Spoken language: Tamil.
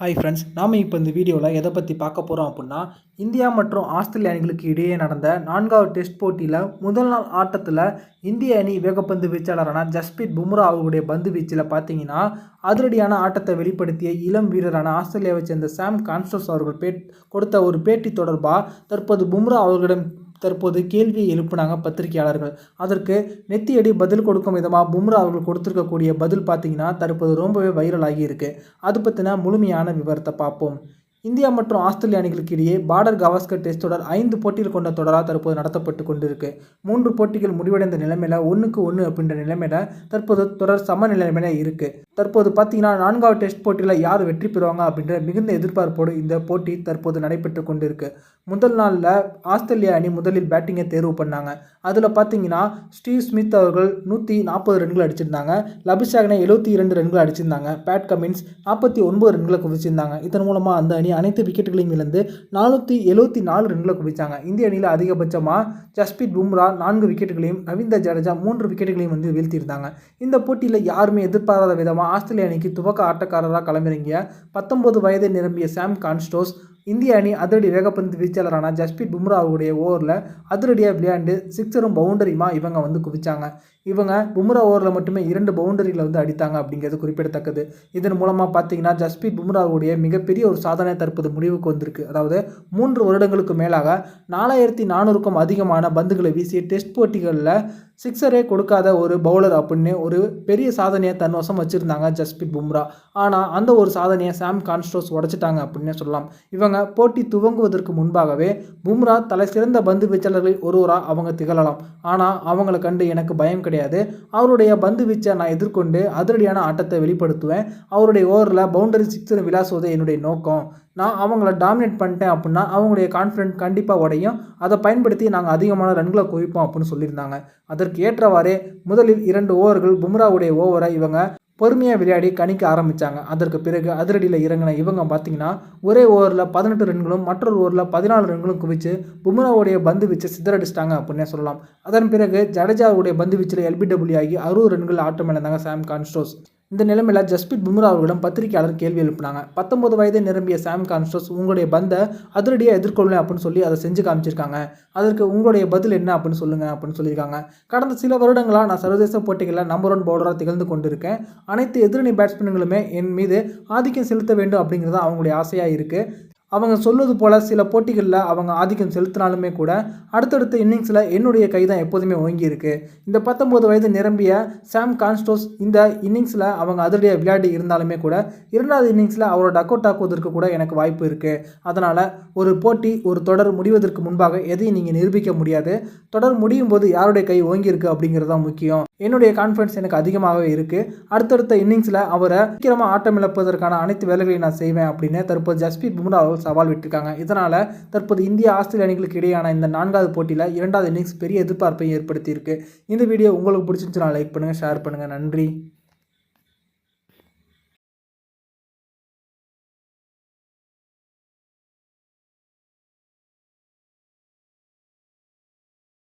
ஹாய் ஃப்ரெண்ட்ஸ் நாம் இப்போ இந்த வீடியோவில் எதை பற்றி பார்க்க போகிறோம் அப்படின்னா இந்தியா மற்றும் ஆஸ்திரேலிய அணிகளுக்கு இடையே நடந்த நான்காவது டெஸ்ட் போட்டியில் முதல் நாள் ஆட்டத்தில் இந்திய அணி வேகப்பந்து வீச்சாளரான ஜஸ்பிரீத் பும்ரா அவர்களுடைய பந்து வீச்சில் பார்த்தீங்கன்னா அதிரடியான ஆட்டத்தை வெளிப்படுத்திய இளம் வீரரான ஆஸ்திரேலியாவை சேர்ந்த சாம் கான்ஸ்டோஸ் அவர்கள் பே கொடுத்த ஒரு பேட்டி தொடர்பாக தற்போது பும்ரா அவர்களிடம் தற்போது கேள்வியை எழுப்பினாங்க பத்திரிகையாளர்கள். அதற்கு நெத்தியடி பதில் கொடுக்கும் விதமாக பும்ரா அவர்கள் கொடுத்துருக்கக்கூடிய பதில் பார்த்தீங்கன்னா தற்போது ரொம்பவே வைரல் ஆகியிருக்கு அது பற்றின முழுமையான விவரத்தை பார்ப்போம். இந்தியா மற்றும் ஆஸ்திரேலிய அணிகளுக்கு இடையே பார்டர் கவாஸ்கர் டெஸ்ட் தொடர் ஐந்து போட்டிகள் கொண்ட தொடராக தற்போது நடத்தப்பட்டு கொண்டிருக்கு. மூன்று போட்டிகள் முடிவடைந்த நிலைமையில் ஒன்றுக்கு ஒன்று அப்படின்ற நிலைமையில் தற்போது தொடர் சம நிலைமையில இருக்குது தற்போது பார்த்தீங்கன்னா நான்காவது டெஸ்ட் போட்டியில் யார் வெற்றி பெறுவாங்க அப்படின்ற மிகுந்த எதிர்பார்ப்போடு இந்த போட்டி தற்போது நடைபெற்று கொண்டிருக்கு. முதல் நாளில் ஆஸ்திரேலிய அணி முதலில் பேட்டிங்கை தேர்வு பண்ணாங்க. அதில் பார்த்தீங்கன்னா ஸ்டீவ் ஸ்மித் அவர்கள் நூற்றி நாற்பது ரன்கள் அடிச்சிருந்தாங்க. லபிஷாகனை எழுபத்தி இரண்டு ரன்கள் அடிச்சிருந்தாங்க. பேட் கமின்ஸ் நாற்பத்தி ஒன்பது ரன்களை குவிச்சிருந்தாங்க. இதன் மூலமாக அந்த அணி அனைத்து விக்கெட்டுகளையும் இழந்து நானூற்றி எழுபத்தி நாலு ரன்களை குவிச்சாங்க. இந்திய அணியில் அதிகபட்சமாக ஜஸ்பீத் பும்ரா நான்கு விக்கெட்டுகளையும் ரவீந்தர் ஜடேஜா மூன்று விக்கெட்டுகளையும் வந்து வீழ்த்தியிருந்தாங்க. இந்த போட்டியில் யாருமே எதிர்பாராத விதமாக ஆஸ்திரேலிய அணிக்கு துவக்க ஆட்டக்காரராக களமிறங்கிய பத்தொன்பது வயதை நிரம்பிய சாம் கான்ஸ்டோஸ் இந்திய அணி அதிரடி வேகப்பந்து வீச்சாளரான ஜஸ்பீத் பும்ராவுடைய ஓவரில் அதிரடியாக விளையாண்டு சிக்ஸரும் பவுண்டரியுமா இவங்க வந்து குவிச்சாங்க. இவங்க பும்ரா ஓவரில் மட்டுமே இரண்டு பவுண்டரிகளை வந்து அடித்தாங்க அப்படிங்கிறது குறிப்பிடத்தக்கது. இதன் மூலமாக பார்த்தீங்கன்னா ஜஸ்பீத் பும்ராவுடைய மிகப்பெரிய ஒரு சாதனை தற்போது முடிவுக்கு வந்திருக்கு. அதாவது மூன்று வருடங்களுக்கு மேலாக நாலாயிரத்தி நானூறுக்கும் அதிகமான பந்துகளை வீசிய டெஸ்ட் போட்டிகளில் சிக்ஸரே கொடுக்காத ஒரு பவுலர் அப்படின்னு ஒரு பெரிய சாதனையை தன் வசம் வச்சுருந்தாங்க ஜஸ்பீத் பும்ரா. ஆனால் அந்த ஒரு சாதனையை சாம் கான்ஸ்டோஸ் உடைச்சிட்டாங்க அப்படின்னே சொல்லலாம். இவங்க போட்டி துவங்குவதற்கு முன்பாகவே பும்ரா தலை சிறந்த பந்து வீச்சாளர்களில் ஒருவராக அவங்க திகழலாம். ஆனால் அவங்கள கண்டு எனக்கு பயம் கிடையாது. அவருடைய பந்து வீச்சை நான் எதிர்கொண்டு அதிரடியான ஆட்டத்தை வெளிப்படுத்துவேன். அவருடைய ஓவரில் பவுண்டரி சிக்ஸர் விளாசுவதே என்னுடைய நோக்கம். நான் அவங்கள டாமினேட் பண்ணிட்டேன் அப்படின்னா அவங்களுடைய கான்ஃபிடென்ட் கண்டிப்பாக உடையும். அதை பயன்படுத்தி நாங்கள் அதிகமான ரன்களை குவிப்போம் அப்படின்னு சொல்லியிருந்தாங்க. அதற்கு ஏற்றவாறே முதலில் இரண்டு ஓவர்கள் பும்ராவுடைய ஓவரை இவங்க பொறுமையாக விளையாடி கணிக்க ஆரம்பித்தாங்க அதற்கு பிறகு அதிரடியில் இறங்கின இவங்க பார்த்தீங்கன்னா ஒரே ஓவரில் பதினெட்டு ரன்களும் மற்றொரு ஓவரில் பதினாலு ரன்களும் குவிச்சு பும்ராவுடைய பந்து வீச்சு சிதறடிச்சிட்டாங்க அப்படின்னே சொல்லலாம். அதன் பிறகு ஜடேஜாவுடைய பந்து வீச்சில் எல்பிடபிள்யூ ஆகி அறுபது ரன்கள் ஆட்டம் இழந்தாங்க சாம் கான்ஸ்டோஸ். இந்த நிலைமையில் ஜஸ்பித் பும்ரா அவர்களிடம் பத்திரிகையாளர் கேள்வி எழுப்பினாங்க. பத்தொன்பது வயதை நிரம்பிய சாம் கான்ஸ்டோஸ் உங்களுடைய பந்தை அதிரடியாக எதிர்கொள்ளணும் அப்படின்னு சொல்லி அதை செஞ்சு காமிச்சிருக்காங்க. அதற்கு உங்களுடைய பதில் என்ன? அப்படின்னு சொல்லுங்கள் அப்படின்னு சொல்லியிருக்காங்க. கடந்த சில வருடங்களாக நான் சர்வதேச போட்டிகளில் நம்பர் ஒன் பவுலராக திகழ்ந்து கொண்டிருக்கேன். அனைத்து எதிரணி பேட்ஸ்மேன்களுமே என் மீது ஆதிக்கம் செலுத்த வேண்டும் அப்படிங்கிறது அவங்களுடைய ஆசையாக இருக்குது அவங்க சொல்வது போல் சில போட்டிகளில் அவங்க ஆதிக்கம் செலுத்தினாலுமே கூட அடுத்தடுத்த இன்னிங்ஸில் என்னுடைய கை தான் எப்போதுமே ஓங்கியிருக்கு. இந்த பத்தொம்போது வயது நிரம்பிய சாம் கான்ஸ்டோஸ் இந்த இன்னிங்ஸில் அவங்க அதிரடியாக விளையாடி இருந்தாலுமே கூட இரண்டாவது இன்னிங்ஸில் அவரோட டக் ஆக்குவதற்கு கூட எனக்கு வாய்ப்பு இருக்குது அதனால் ஒரு போட்டி ஒரு தொடர் முடிவதற்கு முன்பாக எதையும் நீங்கள் நிரூபிக்க முடியாது. தொடர் முடியும் போது யாருடைய கை ஓங்கியிருக்கு அப்படிங்கிறது தான் முக்கியம். என்னுடைய கான்ஃபிடன்ஸ் எனக்கு அதிகமாகவே இருக்குது அடுத்தடுத்த இன்னிங்ஸில் அவரை சீக்கிரமாக ஆட்டம் இழப்பதற்கான அனைத்து வேலைகளையும் நான் செய்வேன் அப்படின்னு தற்போது ஜஸ்பீத் பும்ரா அவர்கள் சவால் விட்டுருக்காங்க. இதனால் தற்போது இந்திய ஆஸ்திரேலிய அணிகளுக்கு இடையான இந்த நான்காவது போட்டியில் இரண்டாவது இன்னிங்ஸ் பெரிய எதிர்பார்ப்பை ஏற்படுத்தியிருக்கு. இந்த வீடியோ உங்களுக்கு பிடிச்சிருந்துச்சுன்னா லைக் பண்ணுங்கள் ஷேர் பண்ணுங்கள் நன்றி.